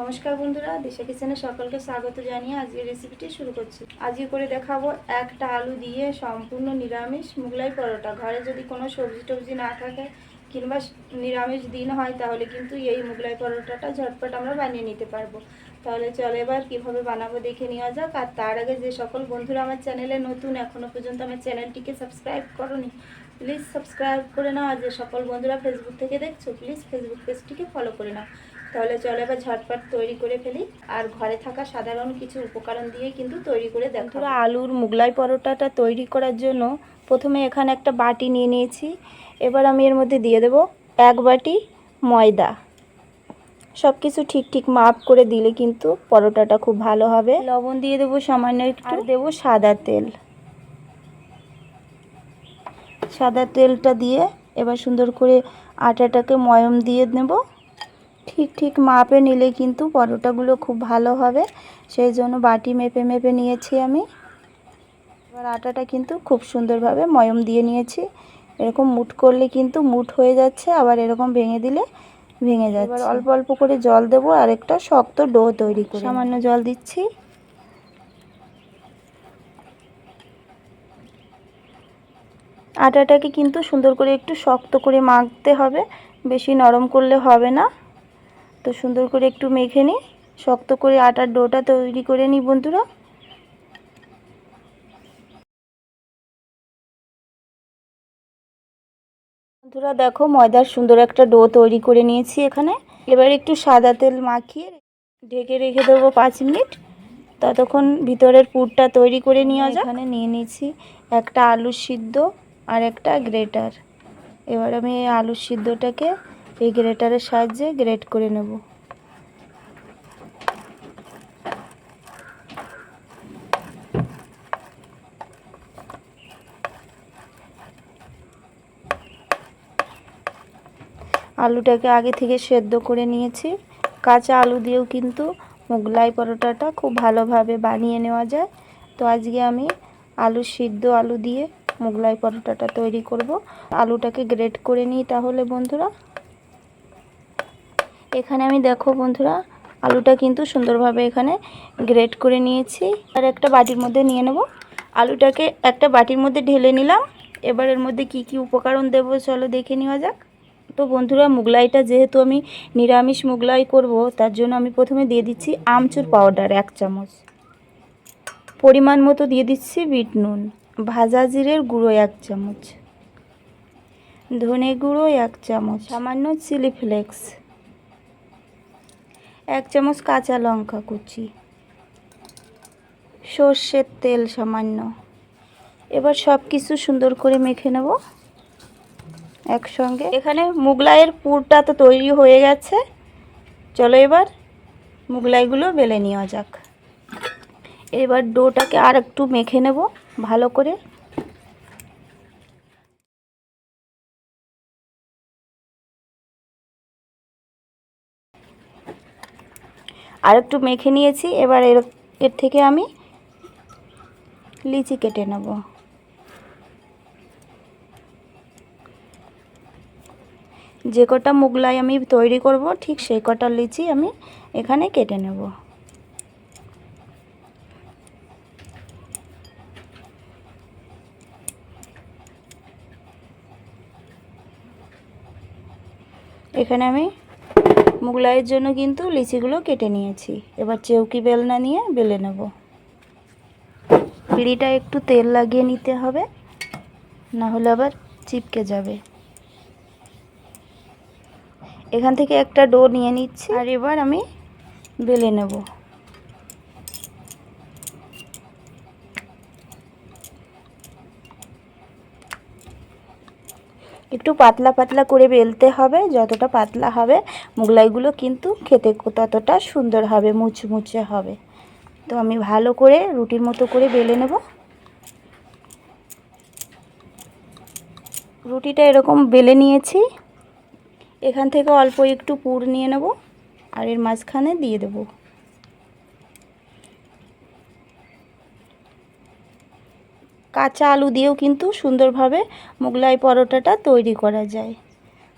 নমস্কার বন্ধুরা, দেশা কিচেনে সকলকে স্বাগত জানিয়ে আজকের রেসিপিটি শুরু করছি। আজকে করে দেখাবো একটা আলু দিয়ে সম্পূর্ণ নিরামিষ মুগলাই পরোটা। ঘরে যদি কোনো সবজি টবজি না থাকে কিংবা নিরামিষ দিন হয়, তাহলে কিন্তু এই মুগলাই পরোটাটা ঝটপট আমরা বানিয়ে নিতে পারব। তাহলে চলো এবার কীভাবে বানাবো দেখে নেওয়া যাক। আর তার আগে যে সকল বন্ধুরা আমার চ্যানেলে নতুন এখনও পর্যন্ত আমার চ্যানেলটিকে সাবস্ক্রাইব করনি প্লিজ সাবস্ক্রাইব করে নাও। আর যে সকল বন্ধুরা ফেসবুক থেকে দেখছ প্লিজ ফেসবুক পেজটিকে ফলো করে নাও। তাহলে চলো এবার ঝটপট তৈরি করে ফেলি। আর ঘরে থাকা সাধারণ কিছু উপকরণ দিয়ে কিন্তু তৈরি করে দেখো আলুর মুগলাই পরোটাটা তৈরি করার জন্য প্রথমে এখানে একটা বাটি নিয়ে নিয়েছি। এবার আমি এর মধ্যে দিয়ে দেব এক বাটি ময়দা। সব কিছু ঠিক ঠিক মাপ করে দিলে কিন্তু পরোটাটা খুব ভালো হবে। লবণ দিয়ে দেবো সামান্য একটু। দেবো সাদা তেল। সাদা তেলটা দিয়ে এবার সুন্দর করে আটাটাকে ময়ম দিয়ে নেব। ঠিক ঠিক মাপে নিলে কিন্তু পরোটাগুলো খুব ভালো হবে। সেই জন্য বাটি মেপে মেপে নিয়েছি আমি। এবার আটাটা কিন্তু খুব সুন্দরভাবে ময়ম দিয়ে নিয়েছি। এরকম মুট করলে কিন্তু মুট হয়ে যাচ্ছে আবার এরকম ভেঙে দিলে ভেঙে যাচ্ছে। এবার অল্প অল্প করে জল দেবো আর একটা শক্ত ডো তৈরি করে সামান্য জল দিচ্ছি। আটাটাকে কিন্তু সুন্দর করে একটু শক্ত করে মাখতে হবে বেশি নরম করলে হবে না। তো সুন্দর করে একটু মেখে নিই শক্ত করে আটার ডোটা তৈরি করে নিই বন্ধুরা। বন্ধুরা দেখো ময়দার সুন্দর একটা ডো তৈরি করে নিয়েছি এখানে। এবার একটু সাদা তেল মাখিয়ে ঢেকে রেখে দেবো পাঁচ মিনিট। ততক্ষণ ভিতরের পুরটা তৈরি করে নিয়ে এখানে নিয়ে নিয়েছি একটা আলু সিদ্ধ আর একটা গ্রেটার। এবার আমি আলু সিদ্ধটাকে এই গ্রেটারের সাহায্যে গ্রেট করে নেব। আলুটাকে আগে থেকে সেদ্ধ করে নিয়েছি। কাঁচা আলু দিয়েও কিন্তু মোগলাই পরোটাটা খুব ভালোভাবে বানিয়ে নেওয়া যায়। তো আজকে আমি আলু সিদ্ধ আলু দিয়ে মোগলাই পরোটাটা তৈরি করব। আলুটাকে গ্রেট করে নিই তাহলে বন্ধুরা। এখানে আমি দেখো বন্ধুরা, আলুটা কিন্তু সুন্দরভাবে এখানে গ্রেট করে নিয়েছি। আর একটা বাটির মধ্যে নিয়ে নেব। আলুটাকে একটা বাটির মধ্যে ঢেলে নিলাম। এবার এর মধ্যে কি কি উপকরণ দেবো চলো দেখে নেওয়া যাক। তো বন্ধুরা, মুগলাইটা যেহেতু আমি নিরামিষ মুগলাই করব, তার জন্য আমি প্রথমে দিয়ে দিচ্ছি আমচুর পাউডার এক চামচ। পরিমাণ মতো দিয়ে দিচ্ছি বিট নুন, ভাজা জিরের গুঁড়ো এক চামচ, ধনে গুঁড়ো এক চামচ, সামান্য চিলি ফ্লেক্স এক চামচ কাঁচা লঙ্কা কুচি। সর্ষের তেল সামান্য। এবার সব কিছু সুন্দর করে মেখে নেব একসঙ্গে। এখানে মুগলাইয়ের পুরটা তো তৈরি হয়ে গেছে। চলো এবার মুগলাইগুলো বেলে নেওয়া যাক। এবার ডোটাকে আর একটু মেখে নেব ভালো করে। আর একটু মেখে নিয়েছি, এবার এর এর থেকে আমি লিচি কেটে নেব। যে কটা মুগলাই আমি তৈরি করব, ঠিক সেই কটা লিচি আমি এখানে কেটে নেব। এখানে আমি মুগলাইয়ের জন্য কিন্তু লিচিগুলো কেটে নিয়েছি। এবার চৌকি বেলনা নিয়ে বেলে নেব। পিঁড়িটা একটু তেল লাগিয়ে নিতে হবে, না হলে আবার চিপকে যাবে। এখান থেকে একটা ডো নিয়ে নিচ্ছি, আর এবার আমি বেলে নেব। একটু পাতলা পাতলা করে বেলতে হবে, যতটা পাতলা হবে মুগলাইগুলো কিন্তু খেতে ততটা সুন্দর হবে, মুচমুচে হবে। তো আমি ভালো করে রুটির মতো করে বেলে নেব। রুটিটা এরকম বেলে নিয়েছি। এখান থেকে অল্প একটু পুর নিয়ে নেব আর এর মাঝখানে দিয়ে দেব। কাঁচা আলু দিয়েও কিন্তু সুন্দরভাবে মোগলাই পরোটাটা তৈরি করা যায়।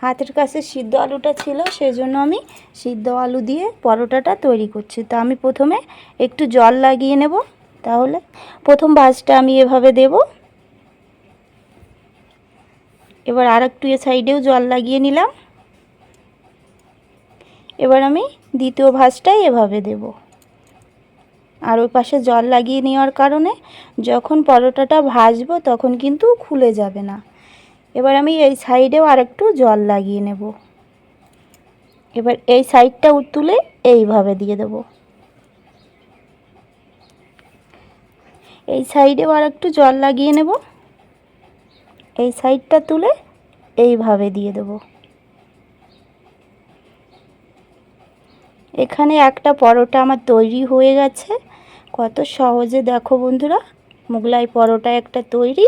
হাতের কাছে সিদ্ধ আলুটা ছিল সেই জন্য আমি সিদ্ধ আলু দিয়ে পরোটাটা তৈরি করছি। তো আমি প্রথমে একটু জল লাগিয়ে নেব। তাহলে প্রথম ভাজটা আমি এভাবে দেব। এবার আর একটু এ সাইডেও জল লাগিয়ে নিলাম। এবার আমি দ্বিতীয় ভাজটাই এভাবে দেব। আর ওই পাশে জল লাগিয়ে নেওয়ার কারণে যখন পরোটাটা ভাজবো তখন কিন্তু খুলে যাবে না। এবার আমি এই সাইডেও আরেকটু জল লাগিয়ে নেব। এবার এই সাইডটা তুলে এইভাবে দিয়ে দেব। এই সাইডেও আর একটু জল লাগিয়ে নেব। এই সাইডটা তুলে এইভাবে দিয়ে দেব। এখানে একটা পরোটা আমার তৈরি হয়ে গেছে। কত সহজে দেখো বন্ধুরা। মোগলাই পরোটা একটা তৈরি।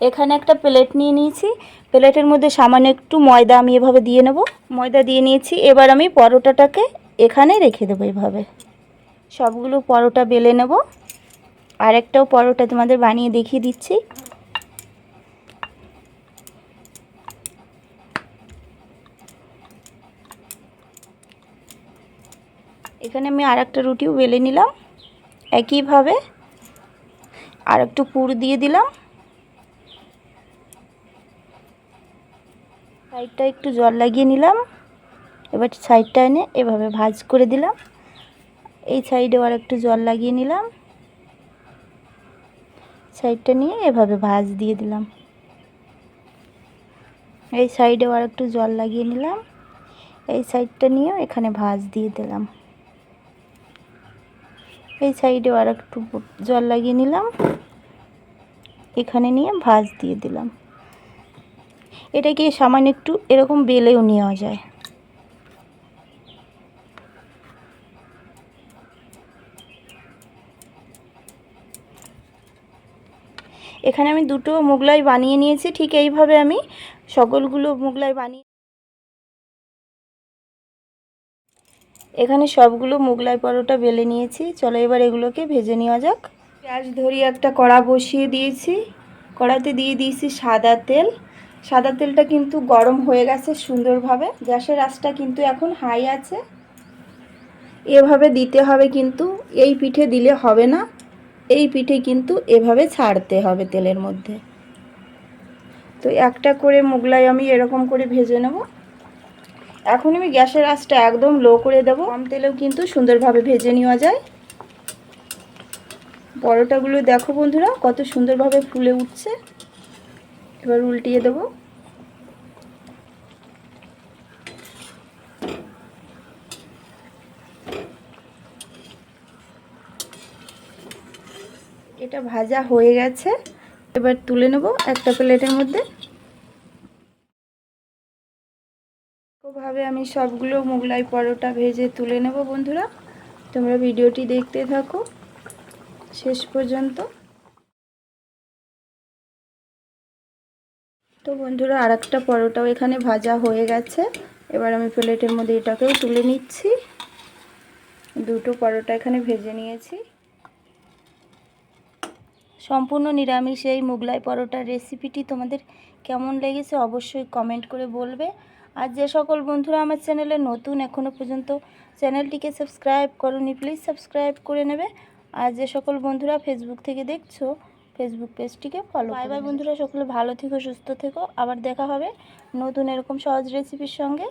এখানে একটা প্লেট নিয়ে নিয়েছি। প্লেটের মধ্যে সামান্য একটু ময়দা আমি এভাবে দিয়ে নেব। ময়দা দিয়ে নিয়েছি। এবার আমি পরোটাটাকে এখানে রেখে দেবো এভাবে। সবগুলো পরোটা বেলে নেব। আরেকটাও পরোটা তোমাদের বানিয়ে দেখিয়ে দিচ্ছি। এখানে আমি আর একটা রুটিও বেলে নিলাম। একইভাবে আর একটু পুর দিয়ে দিলাম। সাইডটা একটু জল লাগিয়ে নিলাম। এবার সাইডটা এনে এভাবে ভাজ করে দিলাম। এই সাইডেও আর একটু জল লাগিয়ে নিলাম। সাইডটা নিয়ে এভাবে ভাজ দিয়ে দিলাম। এই সাইডেও আর একটু জল লাগিয়ে নিলাম। এই সাইডটা নিয়েও এখানে ভাজ দিয়ে দিলাম। এই সাইডেও আর একটু জল লাগিয়ে নিলাম। এখানে নিয়ে ভাজ দিয়ে দিলাম। এটাকে সামান্য একটু এরকম বেলেও নেওয়া যায়? এখানে আমি দুটো মোগলাই বানিয়ে নিয়েছি। ঠিক এইভাবে আমি সকলগুলো মোগলাই বানিয়ে এখানে সবগুলো মোগলাই পরোটা বেলে নিয়েছি। চলো এবার এগুলোকে ভেজে নেওয়া যাক। পেঁয়াজ ধরিয়ে একটা কড়া বসিয়ে দিয়েছি। কড়াতে দিয়ে দিয়েছি সাদা তেল। সাদা তেলটা কিন্তু গরম হয়ে গেছে সুন্দরভাবে। গ্যাসের আঁচটা কিন্তু এখন হাই আছে। এভাবে দিতে হবে কিন্তু, এই পিঠে দিলে হবে না। এই পিঠে কিন্তু এভাবে ছাড়তে হবে তেলের মধ্যে। তো একটা করে মোগলাই আমি এরকম করে ভেজে নেব। এখন আমি গ্যাসের আঁচটা একদম লো করে দেব। কম তেলেও কিন্তু সুন্দরভাবে ভেজে নেওয়া যায়। পরোটাগুলো দেখো বন্ধুরা, কত সুন্দরভাবে ফুলে উঠছে। এবার উল্টিয়ে দেব। এটা ভাজা হয়ে গেছে। এবার তুলে নেব একটা প্লেটের মধ্যে। ভাবে আমি সবগুলো মোগলাই পরোটা ভেজে তুলে নেব বন্ধুরা। তোমরা ভিডিওটি দেখতে থাকো। শেষ পর্যন্ত। তো বন্ধুরা আর একটা পরোটাও এখানে ভাজা হয়ে গেছে। এবার আমি প্লেটের মধ্যে এটাকেও তুলে নিচ্ছি। দুটো পরোটা এখানে ভেজে নিয়েছি। সম্পূর্ণ নিরামিষ এই মোগলাই পরোটার রেসিপিটি তোমাদের কেমন লেগেছে অবশ্যই কমেন্ট করে বলবে। আর যে সকল বন্ধুরা আমার চ্যানেলে নতুন এখনও পর্যন্ত চ্যানেলটিকে সাবস্ক্রাইব করনি প্লিজ সাবস্ক্রাইব করে নেবে। আর যে সকল বন্ধুরা ফেসবুক থেকে দেখছ ফেসবুক পেজটিকে ফলো বাই বাই বন্ধুরা সকলে ভালো থেকো সুস্থ থেকো। আবার দেখা হবে নতুন এরকম সহজ রেসিপির সঙ্গে।